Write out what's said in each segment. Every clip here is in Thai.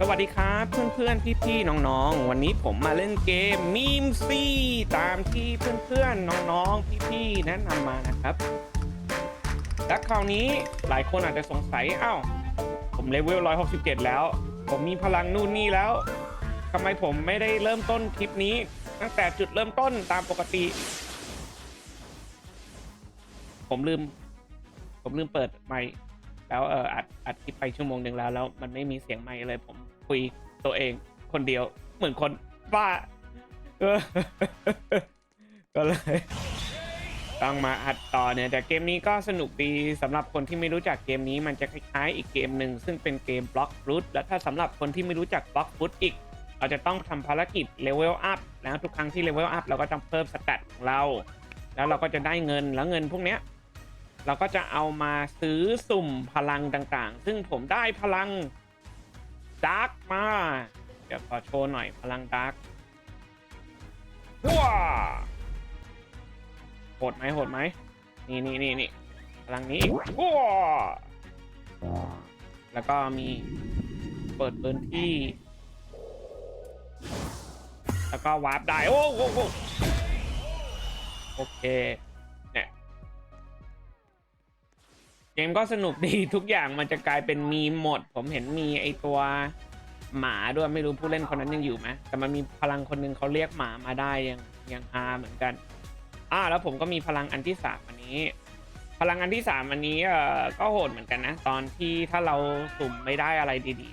สวัสดีครับเพื่อนๆพี่ๆน้องๆ วันนี้ผมมาเล่นเกมมีมซีตามที่เพื่อนๆน้องๆพี่ๆแนะนำมานะครับและคราวนี้หลายคนอาจจะสงสัยอ้าวผมเลเวล167 แล้ว ผมมีพลังนู่นนี่แล้วทำไมผมไม่ได้เริ่มต้นคลิปนี้ ตั้งแต่จุดเริ่มต้นตามปกติ ผมลืม ผมลืมเปิดไมค์ แล้วเอออัดอัดคลิปไปชั่วโมงหนึ่งแล้วแล้วมันไม่มีเสียงไมค์เลยผมคุยตัวเองคนเดียวเหมือนคนบ้าก็เลยต้องมาอัดต่อเนี่ยแต่เกมนี้ก็สนุกดีสำหรับคนที่ไม่รู้จักเกมนี้มันจะคล้ายๆอีกเกมหนึ่งซึ่งเป็นเกมบล็อกฟรุตและถ้าสำหรับคนที่ไม่รู้จักบล็อกฟรุตอีก เราจะต้องทำภารกิจเลเวลอัพแล้วทุกครั้งที่เลเวลอัพเราก็จะเพิ่มสแตทของเรา แล้วเราก็จะได้เงินแล้วเงินพวกเนี้ย เราก็จะเอามาซื้อสุ่มพลังต่างๆ ซึ่งผมได้พลังดาร์กมา เดี๋ยวขอโชว์หน่อยพลังดาร์กว้าโหดไหมโหดไหมนี่นี่นี่นี่พลังนี้อีกว้าแล้วก็มีเปิดพื้นที่ แล้วก็วาร์ปได้ โอ้โหโอเค เกมก็สนุกดีทุกอย่างมันจะกลายเป็นมีหมด ผมเห็นมีไอตัวหมาด้วยไม่รู้ผู้เล่นคนนั้นยังอยู่ไหมแต่มันมีพลังคนนึงเขาเรียกหมามาได้ยังยังฮาเหมือนกันอ่าแล้วผมก็มีพลังอันที่สามอันนี้ พลังอันที่สามอันนี้เอ่อก็โหดเหมือนกันนะ ตอนที่ถ้าเราสุ่มไม่ได้อะไรดี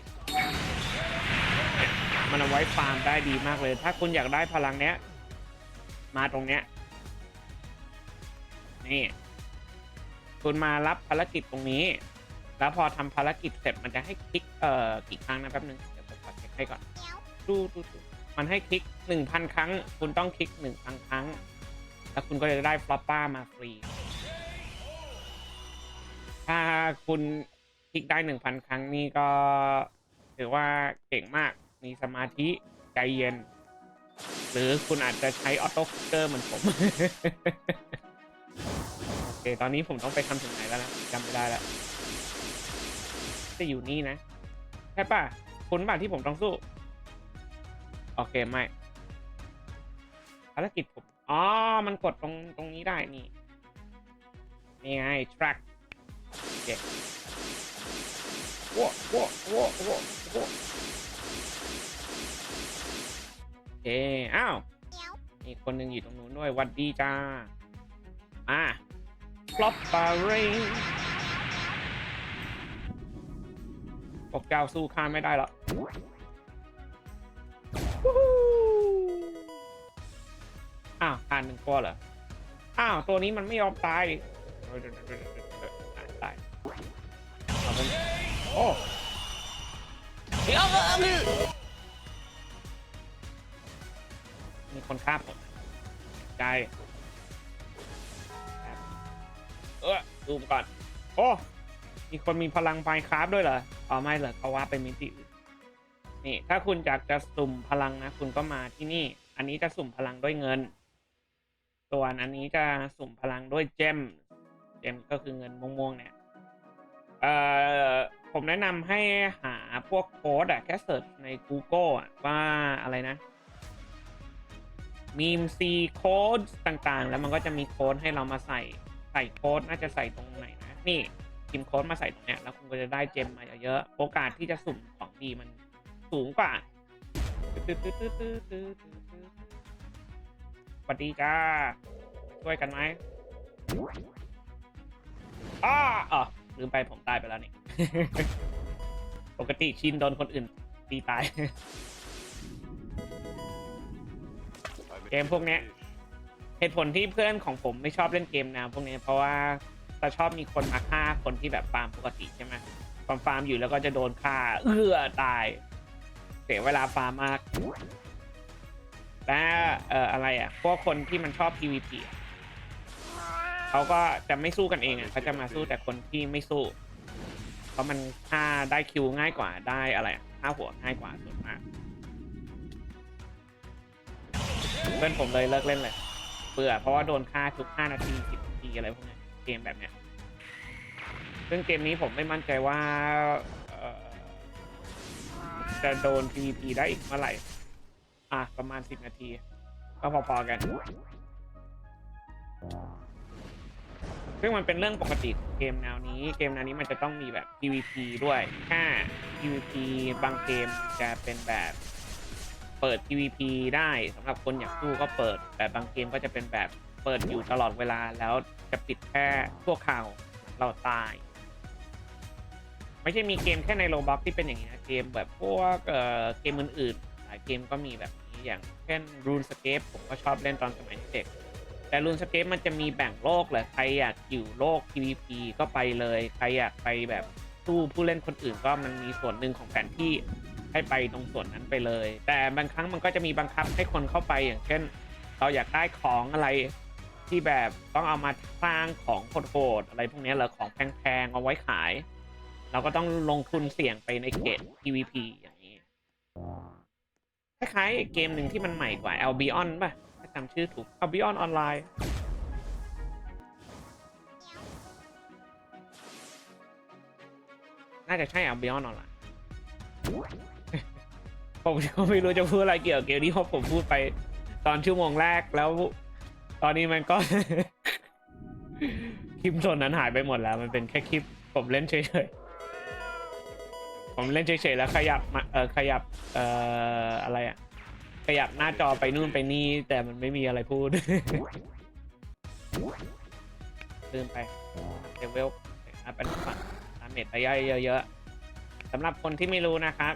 ๆ มันเอาไว้ฟาร์มได้ดีมากเลย ถ้าคุณอยากได้พลังเนี้ย มาตรงเนี้ยนี่ คุณมารับภารกิจตรงนี้ แล้วพอทำภารกิจเสร็จมันจะให้คลิกเอ่อกี่ครั้งนะแป๊บนึงเดี๋ยวผมขอเช็คให้ก่อนดูดูดูมันให้คลิกหนึ่งพันครั้ง คุณต้องคลิกหนึ่งพันครั้ง แล้วคุณก็จะได้ฟลอปป้ามาฟรี ถ้าคุณคลิกได้หนึ่งพันครั้งนี่ก็ถือว่าเก่งมากมีสมาธิใจเย็น หรือคุณอาจจะใช้ออโต้คุกเกอร์เหมือนผม เคตอนนี้ผมต้องไปทำถึงไหนแล้วนะจำไม่ได้แล้วจะอยู่นี่นะใช่ป่ะคุณป่ะที่ผมต้องสู้ โอเคไม่ภารกิจผมอ๋อ มันกดตรงตรงนี้ได้นี่นี่ไง track โอเคว้าวว้าวว้าวว้าวว้าวโอเคอ้าวมีคนหนึ่งอยู่ตรงนู้นด้วยหวัดดีจ้า อะ ฟลอปปาเรงพวกเจ้าสู้ข้าไม่ได้หรอกวู้ฮู้อ้าวผ่านหนึ่งตัวเหรอ อ้าว ตัวนี้มันไม่ยอมตายดี๋ยวๆๆๆๆอะตายโอ้ยวมีคนฆ่าผมใจ เออดูก่อน โอ้ มีคนมีพลังไฟคราฟด้วยเหรออ๋อไม่เหรอเขาว่าไปมิติอื่นนี่ ถ้าคุณอยากจะสุ่มพลังนะ คุณก็มาที่นี่ อันนี้จะสุ่มพลังด้วยเงิน ส่วนอันนี้จะสุ่มพลังด้วยเจม เจมก็คือเงินม่วงๆเนี่ยเอ่อผมแนะนำให้หาพวกโค้ดอะแค่เสิร์ชใน Google อะว่าอะไรนะมีมซีโค้ดต่างๆ แล้วมันก็จะมีโค้ดให้เรามาใส่ ใส่โค้ดน่าจะใส่ตรงไหนนะ นี่พิมพ์โค้ดมาใส่ตรงเนี้ยแล้วคุณก็จะได้เจมมาเยอะๆโอกาสที่จะสุ่มของดีมันสูงกว่าสวัสดีจ้า ช่วยกันไหมอ้าอ๋อลืมไปผมตายไปแล้วนี่ ปกติชินโดนคนอื่นตีตาย เกมพวกเนี้ย เหตุผลที่เพื่อนของผมไม่ชอบเล่นเกมแนวพวกนี้เพราะว่าจะชอบมีคนมาฆ่าคนที่แบบฟาร์มปกติใช่ไหมฟาร์มฟาร์มอยู่แล้วก็จะโดนฆ่าเอื้อตาย เสียเวลาฟาร์มมากและเอ่ออะไรอะพวกคนที่มันชอบ PVP เขาก็จะไม่สู้กันเองอะเขาจะมาสู้แต่คนที่ไม่สู้ เพราะมันฆ่าได้คิวง่ายกว่าได้อะไรฆ่าหัวง่ายกว่าส่วนมากเพื่อนผมเลยเลิกเล่นเลย เบื่อเพราะว่าโดนฆ่าทุก 5 นาที 10 นาทีอะไรพวกนี้เกมแบบเนี้ย ซึ่งเกมนี้ผมไม่มั่นใจว่าจะโดน PVP ได้อีกเมื่อไหร่ อะ ประมาณ 10 นาที ก็พอๆกัน ซึ่งมันเป็นเรื่องปกติเกมแนวนี้ เกมแนวนี้มันจะต้องมีแบบ PVP ด้วยแค่ PVP บางเกมจะเป็นแบบ เปิด PVP ได้สำหรับคนอยากสู้ก็เปิด แต่บางเกมก็จะเป็นแบบเปิดอยู่ตลอดเวลาแล้วจะปิดแค่ชั่วคราวเราตาย ไม่ใช่มีเกมแค่ในโลบ็อกที่เป็นอย่างนี้นะเกมแบบพวกเอ่อเกมอื่นๆหลายเกมก็มีแบบนี้อย่างเช่น RuneScape ผมก็ชอบเล่นตอนสมัยเด็กแต่ RuneScape มันจะมีแบ่งโลกเลยใครอยากอยู่โลก PVP ก็ไปเลย ใครอยากไปแบบสู้ผู้เล่นคนอื่นก็มันมีส่วนหนึ่งของแผนที่ ให้ไปตรงส่วนนั้นไปเลย แต่บางครั้งมันก็จะมีบังคับให้คนเข้าไปอย่างเช่น เราอยากได้ของอะไรที่แบบต้องเอามาสร้างของโหดๆอะไรพวกนี้เหรอของแพงๆเอาไว้ขาย เราก็ต้องลงทุนเสี่ยงไปในเกม PVP อย่างนี้คล้ายๆเกมหนึ่งที่มันใหม่กว่า Albion ป่ะถ้าจำชื่อถูก Albion ออนไลน์น่าจะใช่ Albion ออนไลน์ ผมก็ไม่รู้จะพูดอะไรเกี่ยวกับเกมนี้เพราะผมพูดไปตอนชั่วโมงแรกแล้ว ตอนนี้มันก็ คลิปส่วนนั้นหายไปหมดแล้ว มันเป็นแค่คลิปผมเล่นเฉยๆ ผมเล่นเฉยๆแล้วขยับมาเออขยับเอ่ออะไรอะขยับหน้าจอไปนู่นไปนี่ แต่มันไม่มีอะไรพูด ลืมไปเลเวลอัพเป็นฝั่งดาเมจระยะเยอะๆสำหรับคนที่ไม่รู้นะครับ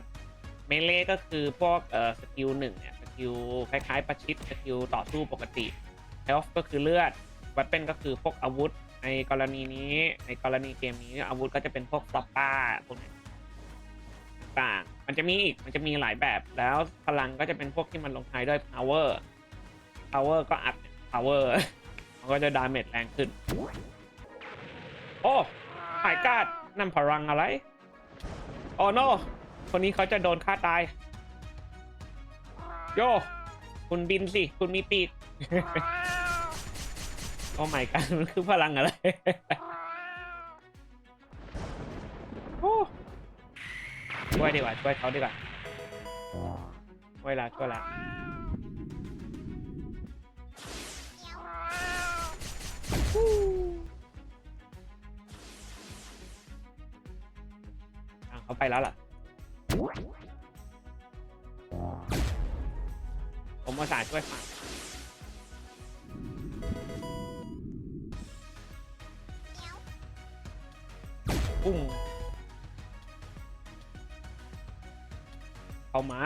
เมเล่ก็คือพวกเอ่อสกิลหนึ่งเนี่ยสกิลคล้ายๆ ประชิดสกิลต่อสู้ปกติเฮลฟ์ก็คือเลือดวัปเป็นก็คือพวกอาวุธ ในกรณีนี้ในกรณีเกมนี้อาวุธก็จะเป็นพวกฟลอปป้าพวกนี้ต่างมันจะมีอีกมันจะมีหลายแบบแล้วพลังก็จะเป็นพวกที่มันลงท้ายด้วย power power ก็อัพ power มันก็จะดาเมจแรงขึ้น โอ้หายกาดนั่นพลังอะไร โอ้โน คนนี้เขาจะโดนฆ่าตาย โย คุณบินสิ คุณมีปีก โอ้ไม่กันมันคือพลังอะไร โอ้ช่วยดีกว่า ช่วยเขาดีกว่า ช่วยละช่วยละอะเขาไปแล้วล่ะ ผมอาสาช่วยฟังปุ้งเข้ามา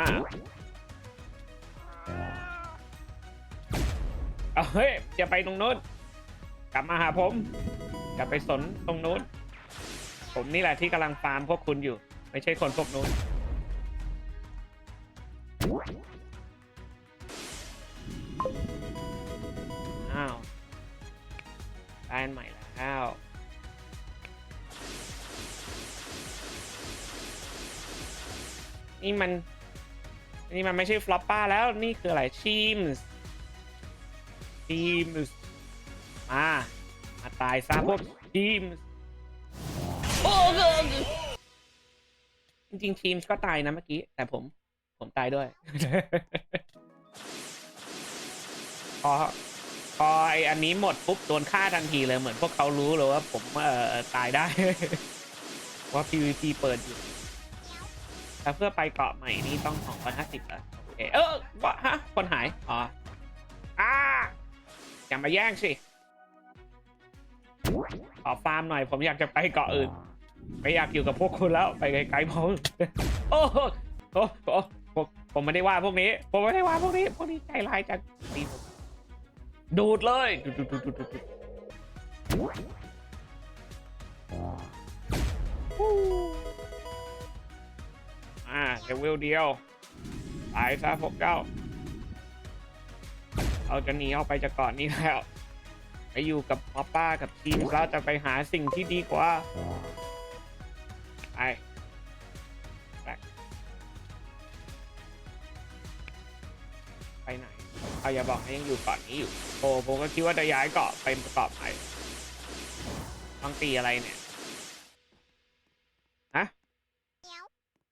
เอาเฮ้ยจะไปตรงนู้น กลับมาหาผมอย่าไปสนตรงนู้น ผมนี่แหละที่กำลังฟาร์มพวกคุณอยู่ ไม่ใช่คนพวกนู้น นใหม่แล้วนี่มันนี่มันไม่ใช่ฟลอปป้าแล้วนี่คืออะไรชีมส์ชีมส์มามาตายซะพวกชีมส์โอ้เกินจริงๆทีมส์ก็ตายนะเมื่อกี้ แต่ผม ผมตายด้วย พอ พอไออันนี้หมดปุ๊บโดนฆ่าทันทีเลยเหมือนพวกเขารู้เลยว่าผมเอ่อตายได้ ว่า PVP เปิดอยู่แต่เพื่อไปเกาะใหม่นี่ต้อง250แล้วโอเคเออวะฮะ คนหาย อ๋ออ้าอย่ามาแย่งสิขอฟาร์มหน่อย ผมอยากจะไปเกาะอื่น ไม่อยากอยู่กับพวกคุณแล้ว ไปไกลๆผมโอ้โหโอ้โหผมผมไม่ได้ว่าพวกนี้ ผมไม่ได้ว่าพวกนี้ พวกนี้ใจร้ายจังตีผม ดูดเลยดูดดูดดูดดูดอ่าเลเวลเดียวตายซะพวกเจ้าเราจะหนีออกไปจากเกาะนี้แล้วไปอยู่กับหมอป้ากับทีมเราจะไปหาสิ่งที่ดีกว่า ไปไปาอย่าบอกให้ยังอยู่เกาะนี้อยู่โอ้ผมก็คิดว่าจะย้ายเกาะไปเกาะใหม่ต้องตีอะไรเนี่ยฮะ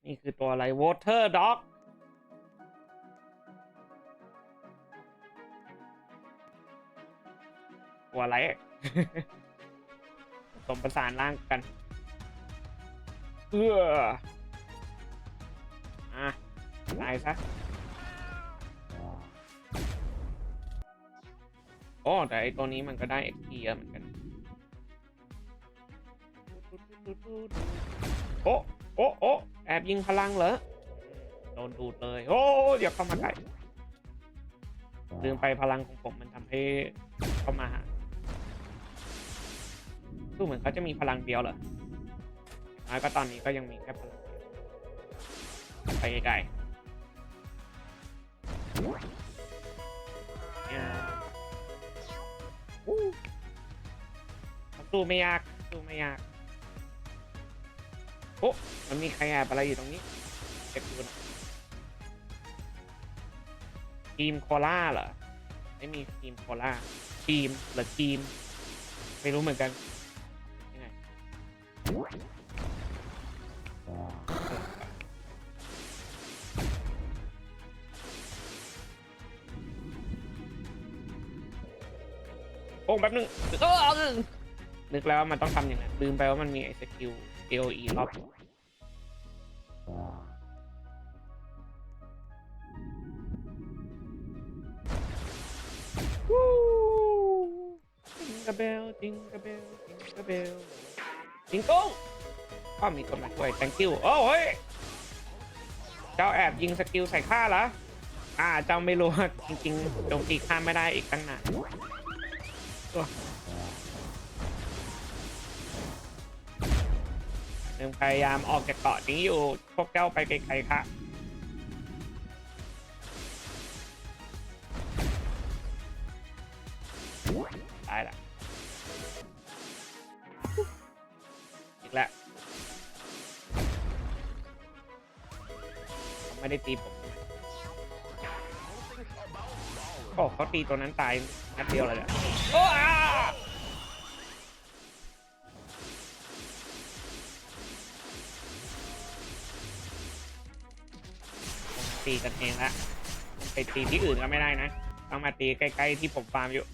นี่คือตัวอะไร Water Dog ตัวอะไรผสมประสานร่างกันเอออะตายซะ โอ้แต่ไอตัวนี้มันก็ได้ XP เยอะเหมือนกัน โอ้โอ้โอ้แอบยิงพลังเหรอ โดนดูดเลย โอ้อย่าเข้ามาใกล้ลืมไปพลังของผมมันทำให้เข้ามาหาดูเหมือนเขาจะมีพลังเดียวเหรออย่างน้อยก็ตอนนี้ก็ยังมีแค่พลังเดียวไปไกลๆ สู้ไม่ยากสู้ไม่ยากโอ้มันมีใครแอบอะไรอยู่ตรงนี้เช็คดูน่อยทีมโคล่าเหรอไม่มีทีมโคล่าทีมหรือทีม ไม่รู้เหมือนกันยังไงโอ้แป๊บนึงเออ นึกแล้วว่ามันต้องทำอย่างนั้นลืมไปว่ามันมีไอ้สกิล AOE รอบวู้จิงกระเบลจิงกระเบลจิงกระเบลจิงกุ้งก็มีคนมาช่วย thank you โอ้เฮ้ย เจ้าแอบยิงสกิลใส่ข้าเหรอ อ่า เจ้าไม่รู้ว่าจริงๆโจมตีข้าไม่ได้อีกตั้งนาน ยังพยายามออกจากเกาะนี้อยู่ พวกเจ้าไปไกลๆค่ะตายละอีกแล้วไม่ได้ตีผมใช่ไหมโอ้เขาตีตัวนั้นตายนัดเดียวเลยอะโอ้อา ตีกันเองละไปตีที่อื่นก็ไม่ได้นะต้องมาตีใกล้ๆที่ผมฟาร์มอยู่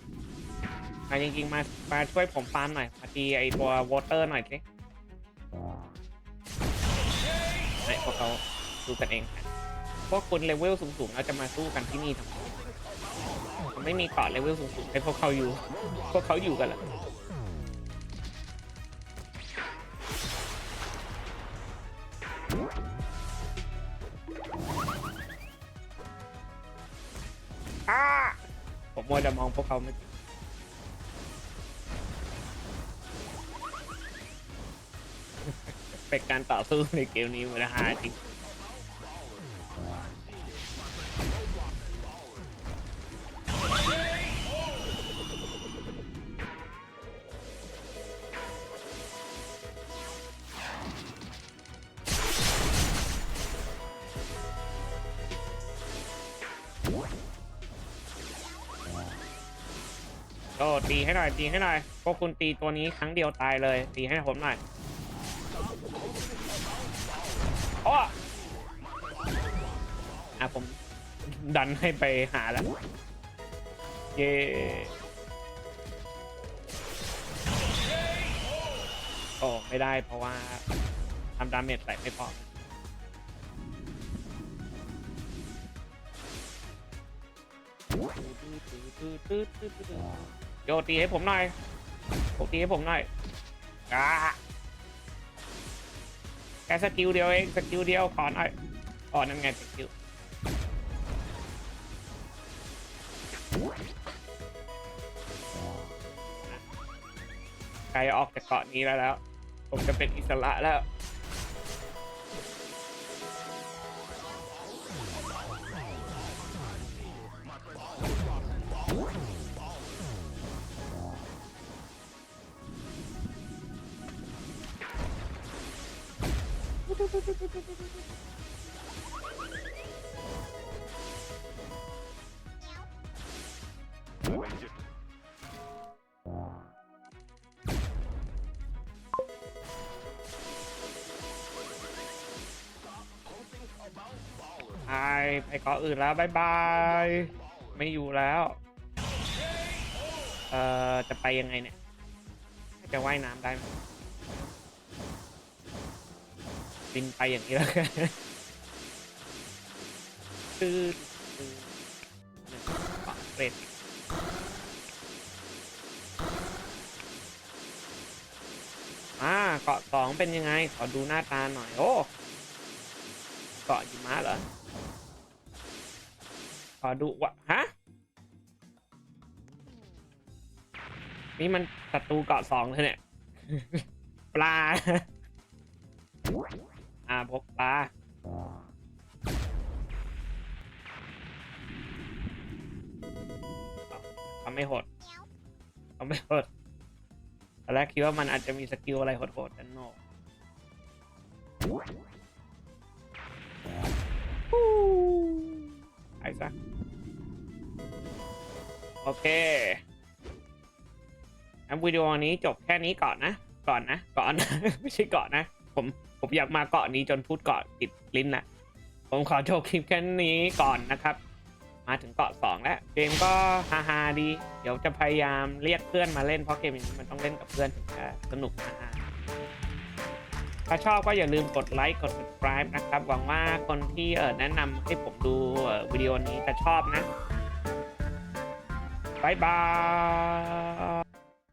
มาจริงๆมามาช่วยผมฟาร์มหน่อยมาตีไอตัววอเตอร์หน่อยสิไอพวกเขาสู้กันเองพวกคุณเลเวลสูงๆเราจะมาสู้กันที่นี่ทำไมผมไม่มีเกาะเลเวลสูงๆให้พวกเขาอยู่ พวกเขาอยู่กันเหรอ มัวแต่มองพวกเขาไม่เป็นการต่อสู้ในเกมนี้มันฮาจริง โอ้ตีให้หน่อยตีให้หน่อยพวกคุณตีตัวนี้ครั้งเดียวตายเลยตีให้ผมหน่อยโอ้อะผมดันให้ไปหาแล้ว เย่โอ้ไม่ได้เพราะว่าทำดาเมจใส่ไม่พอ โยตีให้ผมหน่อยโยตีให้ผมหน่อยอ่าแค่สกิลเดียวเองสกิลเดียวขอหน่อยอ๋อนั่นไงสกิลไกลออกจากเกาะนี้แล้วแล้ว ผมจะเป็นอิสระแล้ว ไปไปเกาะอื่นแล้วบายบาย ไม่อยู่แล้ว เอ่อ จะไปยังไงเนี่ย จะว่ายน้ำได้ไหม บินไปอย่างนี้แล้วกันคือคือหนึ่งสองเกรดอ่าเกาะสองเป็นยังไง ขอดูหน้าตาหน่อย โอ้เกาะหิมะเหรอ ขอดูวะฮะ นี่มันศัตรูเกาะสองเลยเนี่ย ปลาาพกปลาเขาไม่หดเขาไม่หดตอนแรกคิดว่ามันอาจจะมีสกิลอะไรโหดๆแต่โนไปซะ โอเคงั้นวิดีโอนี้จบแค่นี้ก่อนนะ ก่อนนะ ก่อนนะ ไม่ใช่ก่อนนะ ผมผมอยากมาเกาะนี้จนพูดเกาะติดลิ้นนะผมขอจบคลิปแค่นี้ก่อนนะครับ มาถึงเกาะสองแล้วเกมก็ฮาฮาดี เดี๋ยวจะพยายามเรียกเพื่อนมาเล่นเพราะเกมนี้มันต้องเล่นกับเพื่อนถึงจะสนุกฮาๆถ้าชอบก็อย่าลืมกดไลค์กด subscribe นะครับ หวังว่าคนที่เออแนะนำให้ผมดูวิดีโอนี้จะชอบนะบายบาย